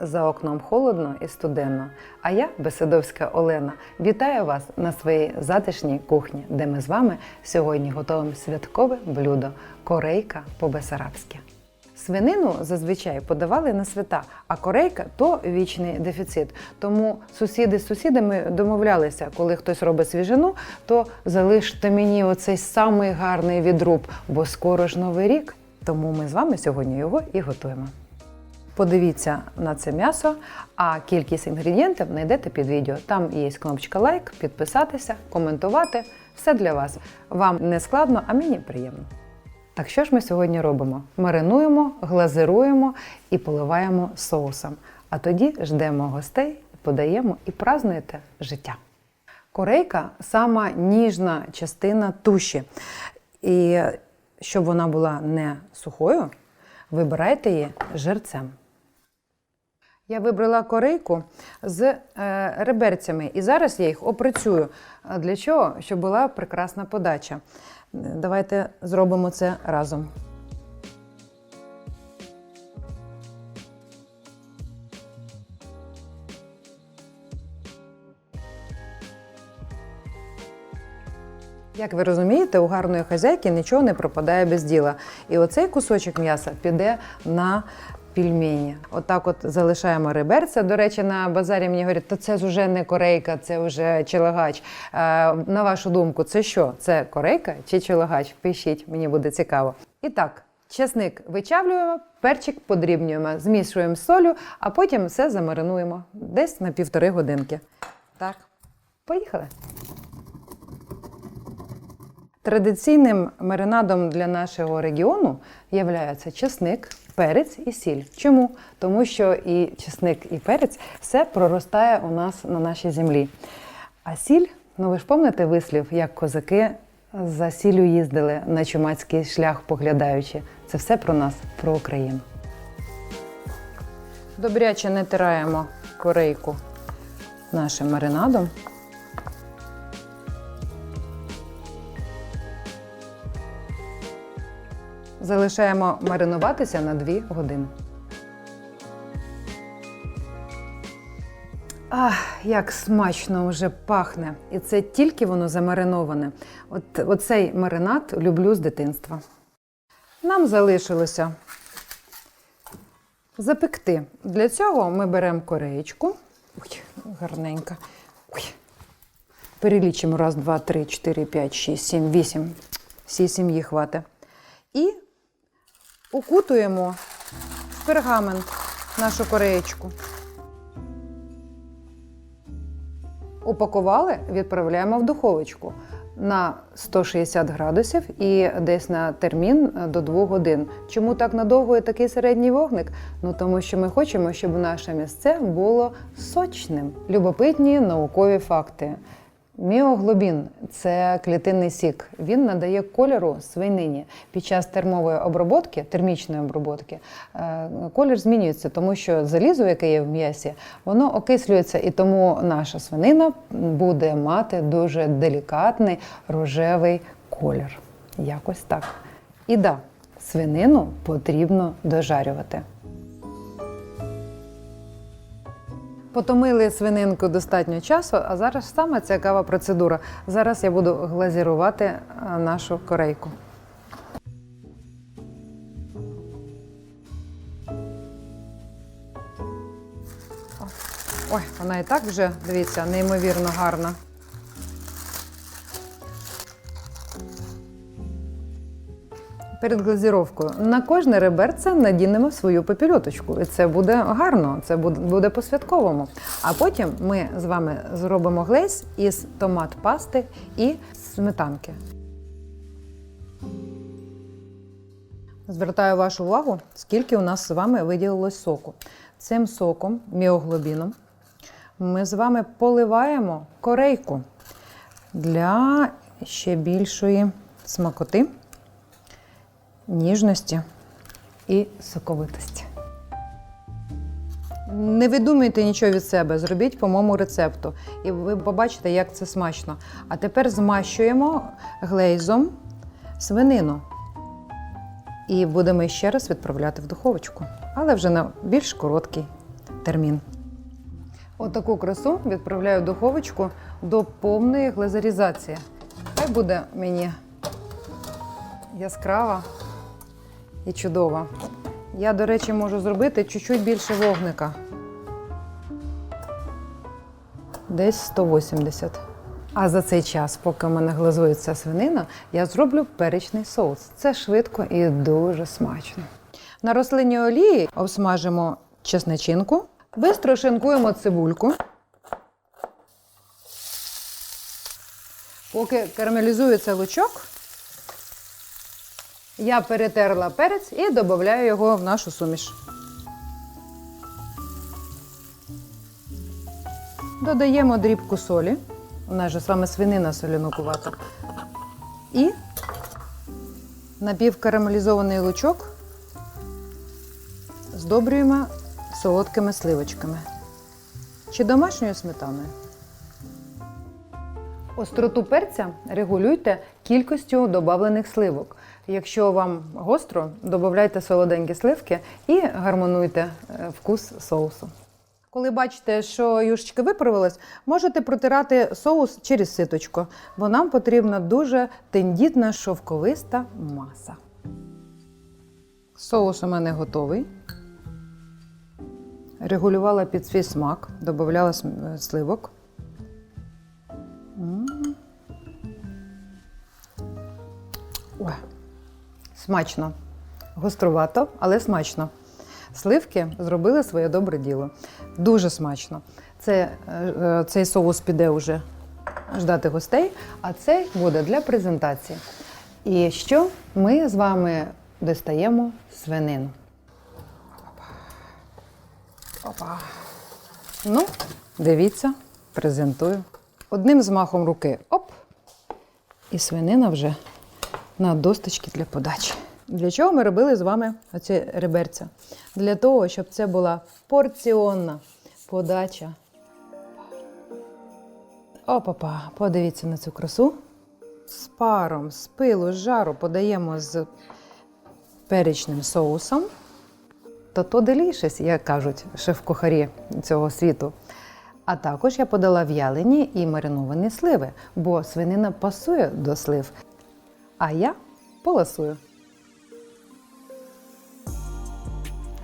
За окном холодно і студенно. А я, Беседовська Олена, вітаю вас на своїй затишній кухні, де ми з вами сьогодні готуємо святкове блюдо корейка по-бесарабськи. Свинину зазвичай подавали на свята, а корейка то вічний дефіцит. Тому сусіди з сусідами домовлялися, коли хтось робить свіжину, то залиште мені оцей самий гарний відруб, бо скоро ж новий рік. Тому ми з вами сьогодні його і готуємо. Подивіться на це м'ясо, а кількість інгредієнтів знайдете під відео. Там є кнопочка лайк, підписатися, коментувати. Все для вас. Вам не складно, а мені приємно. Так що ж ми сьогодні робимо? Маринуємо, глазируємо і поливаємо соусом. А тоді ждемо гостей, подаємо і празнуєте життя. Корейка сама ніжна частина туші. І щоб вона була не сухою, вибирайте її жерцем. Я вибрала корейку з е, реберцями, і зараз я їх опрацюю. Для чого? Щоб була прекрасна подача. Давайте зробимо це разом. Як ви розумієте, у гарної хазяйки нічого не пропадає без діла. І оцей кусочок м'яса піде на пельмені. Отак от залишаємо реберця. До речі, на базарі мені говорять, то це вже не корейка, це вже челагач. Е, на вашу думку, це що? Це корейка чи челагач? Пишіть, мені буде цікаво. І так, чесник вичавлюємо, перчик подрібнюємо, змішуємо солю, а потім все замаринуємо десь на півтори годинки. Так, поїхали. Традиційним маринадом для нашого регіону є чесник, перець і сіль. Чому? Тому що і чесник, і перець все проростає у нас на нашій землі. А сіль, ну ви ж пам'ятаєте вислів, як козаки за сіллю їздили на чумацький шлях поглядаючи. Це все про нас, про Україну. Добряче натираємо корейку нашим маринадом. Залишаємо маринуватися на 2 години. Ах, як смачно вже пахне. І це тільки воно замариноване. От оцей маринад люблю з дитинства. Нам залишилося запекти. Для цього ми беремо кореєчку. Ой, гарненька. Ой. Перелічимо раз, два, три, чотири, п'ять, шість, сім, вісім. Всі сім'ї хватить. І укутуємо в пергамент нашу кореєчку. Упакували, відправляємо в духовочку на 160 градусів і десь на термін до 2 годин. Чому так надовго і такий середній вогник? Ну тому що ми хочемо, щоб наше місце було сочним. Любопитні наукові факти. Міоглобін це клітинний сік. Він надає кольору свинині. Під час термової обробки, термічної обробки, е, колір змінюється, тому що залізо, яке є в м'ясі, воно окислюється, і тому наша свинина буде мати дуже делікатний рожевий колір. Якось так. І да, свинину потрібно дожарювати. Потомили свининку достатньо часу, а зараз саме цікава процедура. Зараз я буду глазірувати е, нашу корейку. Ой, вона і так вже, дивіться, неймовірно гарна. Перед глазіровкою на кожне реберце надінемо свою папільоточку. І це буде гарно, це буде по-святковому. А потім ми з вами зробимо глейс із томат пасти і сметанки. Звертаю вашу увагу, скільки у нас з вами виділилось соку. Цим соком, міоглобіном, ми з вами поливаємо корейку для ще більшої смакоти ніжності і соковитості. Не видумуйте нічого від себе, зробіть по моєму рецепту, і ви побачите, як це смачно. А тепер змащуємо глейзом свинину. І будемо ще раз відправляти в духовочку, але вже на більш короткий термін. Отаку красу відправляю в духовочку до повної глазуризації. Хай буде мені яскрава і чудова. Я, до речі, можу зробити чуть-чуть більше вогника. Десь 180. А за цей час, поки в мене глазується свинина, я зроблю перечний соус. Це швидко і дуже смачно. На рослинній олії обсмажимо чесничинку, бистро шинкуємо цибульку. Поки карамелізується лучок, я перетерла перець і додаю його в нашу суміш. Додаємо дрібку солі. У нас же з вами свинина солянокувата. І напівкарамелізований лучок здобрюємо солодкими сливочками чи домашньою сметаною. Остроту перця регулюйте кількістю додавлених сливок. Якщо вам гостро, додавайте солоденькі сливки і гармонуйте е, вкус соусу. Коли бачите, що юшечка виправилась, можете протирати соус через ситочко, бо нам потрібна дуже тендітна шовковиста маса. Соус у мене готовий. Регулювала під свій смак, додавала сливок. Ой, смачно. Гострувато, але смачно. Сливки зробили своє добре діло. Дуже смачно. Це, е, е, цей соус піде вже ждати гостей, а цей буде для презентації. І що ми з вами достаємо свинину. Опа. Ну, дивіться, презентую. Одним змахом руки оп. І свинина вже на досточки для подачі. Для чого ми робили з вами оці реберця? Для того, щоб це була порціонна подача. Опа-па, подивіться на цю красу. З паром, з пилу, з жару подаємо з перечним соусом. То то делішес, як кажуть шеф-кухарі цього світу. А також я подала в'ялені і мариновані сливи, бо свинина пасує до слив. А я поласую.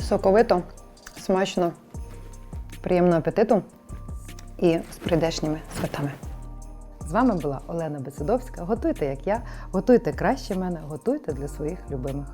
Соковито, смачно, приємного апетиту і з прийдешніми святами. З вами була Олена Бесидовська. Готуйте, як я, готуйте краще мене, готуйте для своїх любимих.